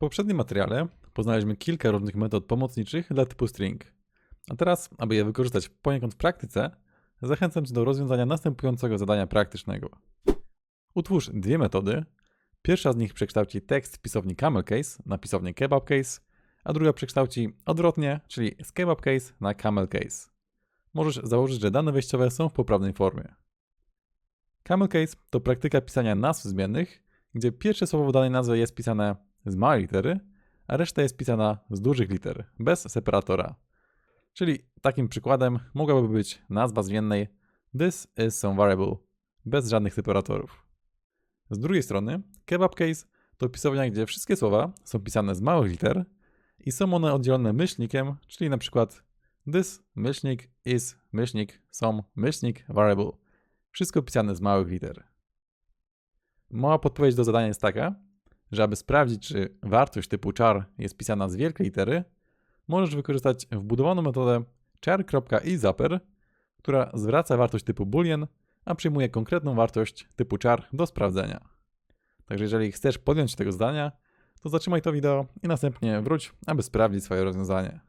poprzednim materiale poznaliśmy kilka różnych metod pomocniczych dla typu string. A teraz, aby je wykorzystać poniekąd w praktyce, zachęcam Cię do rozwiązania następującego zadania praktycznego. Utwórz dwie metody. Pierwsza z nich przekształci tekst w pisowni camel case na pisownię kebab case, a druga przekształci odwrotnie, czyli z kebab case na camel case. Możesz założyć, że dane wejściowe są w poprawnej formie. Camel case to praktyka pisania nazw zmiennych, gdzie pierwsze słowo w danej nazwie jest pisane z małej litery, a reszta jest pisana z dużych liter, bez separatora. Czyli takim przykładem mogłaby być nazwa zmiennej this is some variable, bez żadnych separatorów. Z drugiej strony, kebab case to pisownia, gdzie wszystkie słowa są pisane z małych liter i są one oddzielone myślnikiem, czyli na przykład this, myślnik, is, myślnik, some, myślnik, variable. Wszystko pisane z małych liter. Mała podpowiedź do zadania jest taka, że aby sprawdzić, czy wartość typu char jest pisana z wielkiej litery, możesz wykorzystać wbudowaną metodę char.isupper, która zwraca wartość typu boolean, a przyjmuje konkretną wartość typu char do sprawdzenia. Także jeżeli chcesz podjąć tego zadania, to zatrzymaj to wideo i następnie wróć, aby sprawdzić swoje rozwiązanie.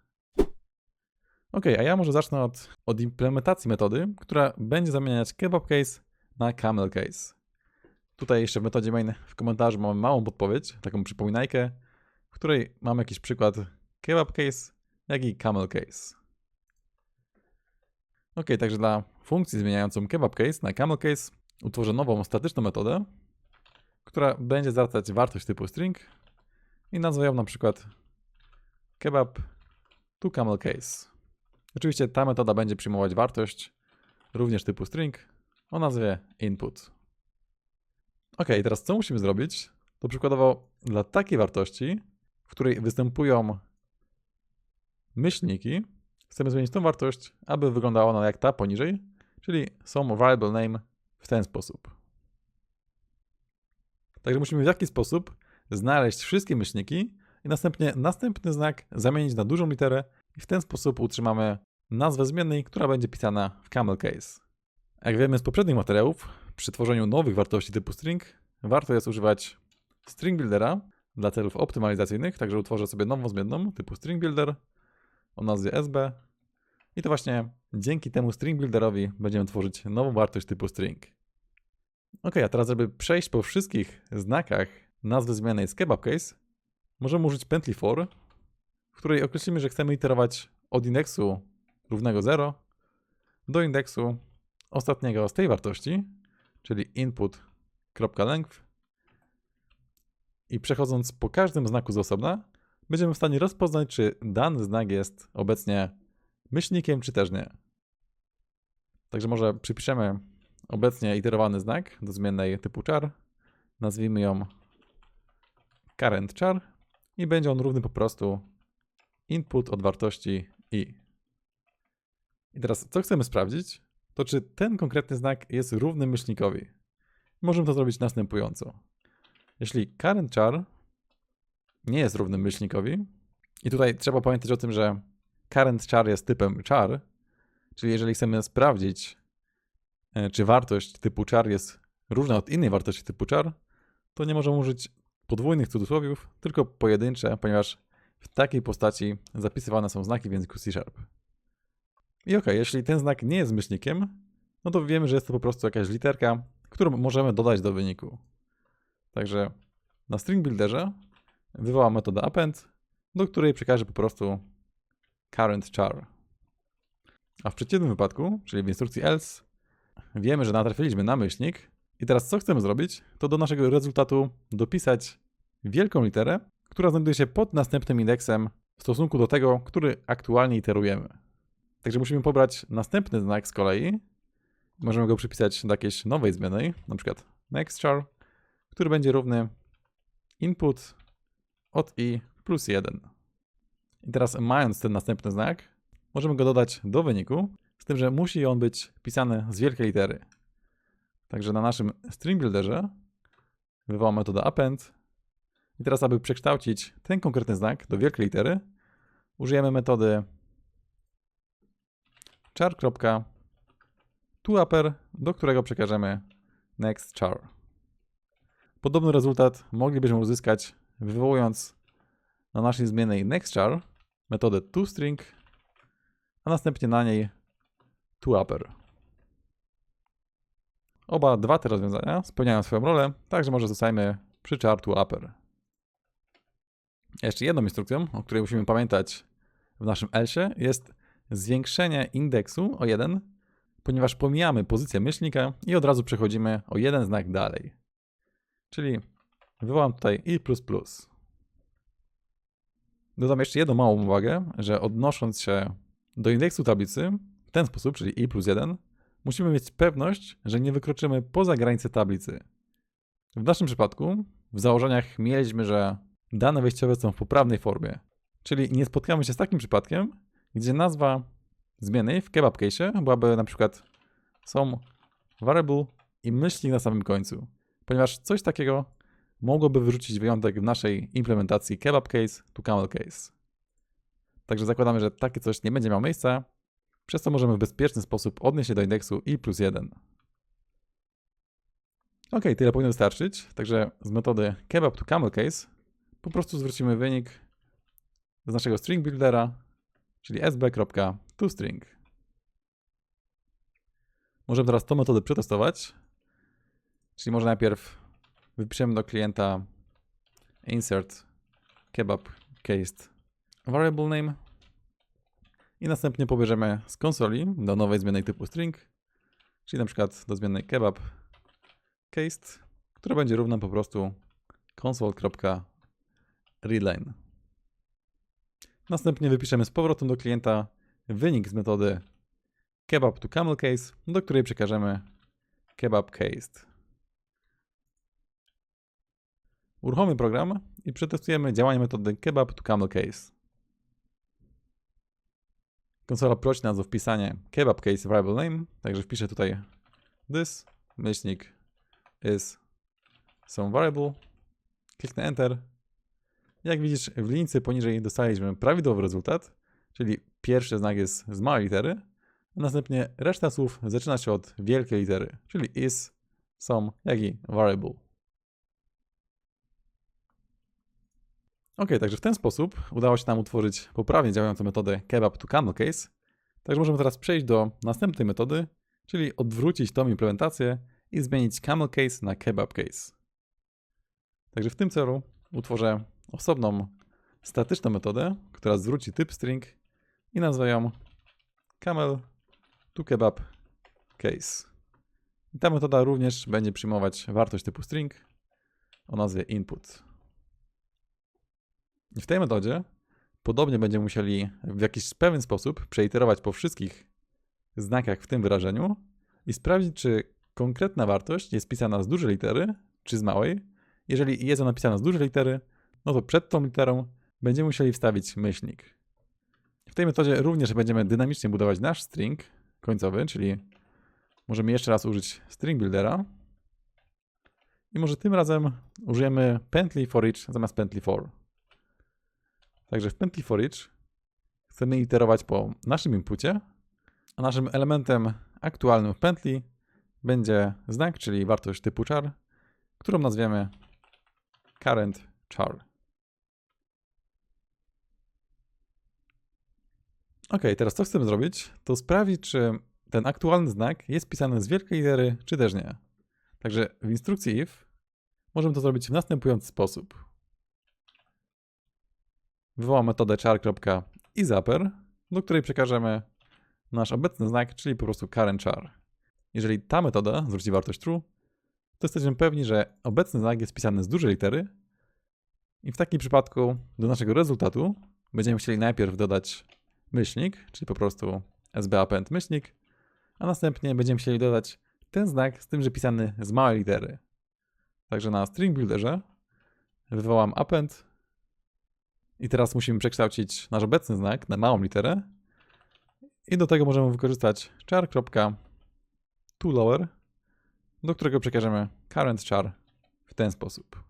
Ok, a ja może zacznę od, od implementacji metody, która będzie zamieniać kebab case na camel case. Tutaj jeszcze w metodzie main w komentarzu mamy małą podpowiedź, taką przypominajkę, w której mamy jakiś przykład kebab case, jak i camel case. Ok, także dla funkcji zmieniającą kebab case na camel case utworzę nową statyczną metodę, która będzie zwracać wartość typu string i nazwę ją na przykład kebab to camel case. Oczywiście ta metoda będzie przyjmować wartość również typu string o nazwie input. Ok, teraz co musimy zrobić? To przykładowo dla takiej wartości, w której występują myślniki, chcemy zmienić tą wartość, aby wyglądała ona jak ta poniżej, czyli some variable name w ten sposób. Także musimy w jakiś sposób znaleźć wszystkie myślniki i następnie następny znak zamienić na dużą literę i w ten sposób utrzymamy nazwę zmiennej, która będzie pisana w camel case. Jak wiemy z poprzednich materiałów, przy tworzeniu nowych wartości typu string warto jest używać string buildera dla celów optymalizacyjnych, także utworzę sobie nową zmienną typu string builder o nazwie sb i to właśnie dzięki temu string builderowi będziemy tworzyć nową wartość typu string. Ok, a teraz żeby przejść po wszystkich znakach nazwy zmiennej z kebab case, możemy użyć pętli for, w której określimy, że chcemy iterować od indeksu równego 0 do indeksu ostatniego z tej wartości, czyli input.length i przechodząc po każdym znaku z osobna, będziemy w stanie rozpoznać, czy dany znak jest obecnie myślnikiem, czy też nie. Także może przypiszemy obecnie iterowany znak do zmiennej typu char, nazwijmy ją current char i będzie on równy po prostu input od wartości i. I teraz co chcemy sprawdzić? To czy ten konkretny znak jest równy myślnikowi. Możemy to zrobić następująco. Jeśli current char nie jest równy myślnikowi, i tutaj trzeba pamiętać o tym, że current char jest typem char, czyli jeżeli chcemy sprawdzić, e, czy wartość typu char jest różna od innej wartości typu char, to nie możemy użyć podwójnych cudzysłowiów, tylko pojedyncze, ponieważ w takiej postaci zapisywane są znaki w języku C I ok, jeśli ten znak nie jest myślnikiem, no to wiemy, że jest to po prostu jakaś literka, którą możemy dodać do wyniku. Także na string builderze wywołam metodę append, do której przekażę po prostu current char. A w przeciwnym wypadku, czyli w instrukcji else, wiemy, że natrafiliśmy na myślnik i teraz co chcemy zrobić, to do naszego rezultatu dopisać wielką literę, która znajduje się pod następnym indeksem w stosunku do tego, który aktualnie iterujemy. Także musimy pobrać następny znak z kolei. Możemy go przypisać do jakiejś nowej zmiennej, na przykład nextchar, który będzie równy input od i plus 1. I teraz mając ten następny znak, możemy go dodać do wyniku, z tym, że musi on być pisany z wielkiej litery. Także na naszym string builderze wywołam metodę append. I teraz, aby przekształcić ten konkretny znak do wielkiej litery, użyjemy metody char.toUpper, do którego przekażemy next char. Podobny rezultat moglibyśmy uzyskać wywołując na naszej zmiennej nextchar metodę toString, a następnie na niej toUpper. Oba dwa te rozwiązania spełniają swoją rolę, także może zostajmy przy char toUpper. Jeszcze jedną instrukcją, o której musimy pamiętać w naszym else jest zwiększenie indeksu o 1, ponieważ pomijamy pozycję myślnika i od razu przechodzimy o jeden znak dalej. Czyli wywołam tutaj i++. Dodam jeszcze jedną małą uwagę, że odnosząc się do indeksu tablicy w ten sposób, czyli i plus 1, musimy mieć pewność, że nie wykroczymy poza granicę tablicy. W naszym przypadku w założeniach mieliśmy, że dane wejściowe są w poprawnej formie, czyli nie spotkamy się z takim przypadkiem, gdzie nazwa zmiennej w kebab case byłaby na przykład są variable i myślnik na samym końcu, ponieważ coś takiego mogłoby wyrzucić wyjątek w naszej implementacji kebab case to camel case. Także zakładamy, że takie coś nie będzie miało miejsca, przez co możemy w bezpieczny sposób odnieść się do indeksu i plus 1. Ok, tyle powinno wystarczyć. Także z metody kebab to camel case po prostu zwrócimy wynik z naszego string buildera, czyli sb.toString. Możemy teraz tą metodę przetestować. Czyli może najpierw wypiszemy do klienta insert kebab cased variable name i następnie pobierzemy z konsoli do nowej zmiennej typu string, czyli na przykład do zmiennej kebab cased, która będzie równa po prostu console.readline. Następnie wypiszemy z powrotem do klienta wynik z metody kebab to camel case, do której przekażemy kebab cased. Uruchomimy program i przetestujemy działanie metody kebab to camel case. Konsola prosi nas o wpisanie kebab case variable name, także wpiszę tutaj this, myślnik is some variable, kliknę enter. Jak widzisz w linijce poniżej dostaliśmy prawidłowy rezultat, czyli pierwszy znak jest z małej litery, a następnie reszta słów zaczyna się od wielkiej litery, czyli is, some, jak i variable. Ok, także w ten sposób udało się nam utworzyć poprawnie działającą metodę kebab to camel case. Także możemy teraz przejść do następnej metody, czyli odwrócić tą implementację i zmienić camel case na kebab case. Także w tym celu utworzę osobną statyczną metodę, która zwróci typ string i nazwę ją camel to kebab case. I ta metoda również będzie przyjmować wartość typu string o nazwie input. W tej metodzie podobnie będziemy musieli w jakiś pewien sposób przeiterować po wszystkich znakach w tym wyrażeniu i sprawdzić, czy konkretna wartość jest pisana z dużej litery, czy z małej. Jeżeli jest ona napisana z dużej litery, no to przed tą literą będziemy musieli wstawić myślnik. W tej metodzie również będziemy dynamicznie budować nasz string końcowy, czyli możemy jeszcze raz użyć string buildera. I może tym razem użyjemy pętli for each zamiast pętli for. Także w pętli for each chcemy iterować po naszym inpucie, a naszym elementem aktualnym w pętli będzie znak, czyli wartość typu char, którą nazwiemy current char. Ok, teraz co chcemy zrobić, to sprawdzić, czy ten aktualny znak jest pisany z wielkiej litery, czy też nie. Także w instrukcji if możemy to zrobić w następujący sposób wywołam metodę char.isApper, do której przekażemy nasz obecny znak, czyli po prostu current char. Jeżeli ta metoda zwróci wartość true, to jesteśmy pewni, że obecny znak jest pisany z dużej litery i w takim przypadku do naszego rezultatu będziemy chcieli najpierw dodać myślnik, czyli po prostu sbappend myślnik, a następnie będziemy chcieli dodać ten znak z tym, że pisany z małej litery. Także na string builderze wywołam append i teraz musimy przekształcić nasz obecny znak na małą literę. I do tego możemy wykorzystać char.toLower, do którego przekażemy current char w ten sposób.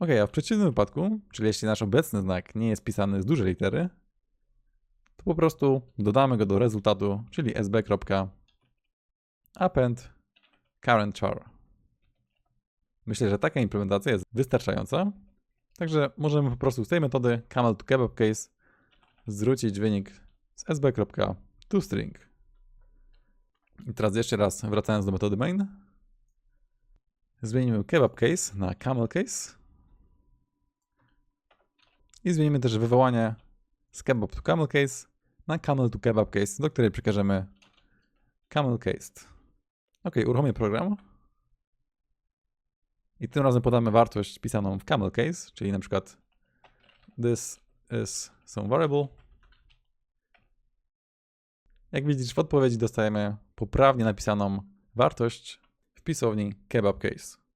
Ok, a w przeciwnym wypadku, czyli jeśli nasz obecny znak nie jest pisany z dużej litery, to po prostu dodamy go do rezultatu, czyli sb.append current char. Myślę, że taka implementacja jest wystarczająca. Także możemy po prostu z tej metody camel to kebab case zwrócić wynik z sb.toString. I teraz jeszcze raz wracając do metody main. Zmienimy kebab case na camel case. I zmienimy też wywołanie z kebab to camel case na camel to kebab case, do której przekażemy camel case. Ok, uruchomię program. I tym razem podamy wartość pisaną w camel case, czyli na przykład this is some variable. Jak widzisz, w odpowiedzi dostajemy poprawnie napisaną wartość w pisowni kebab case.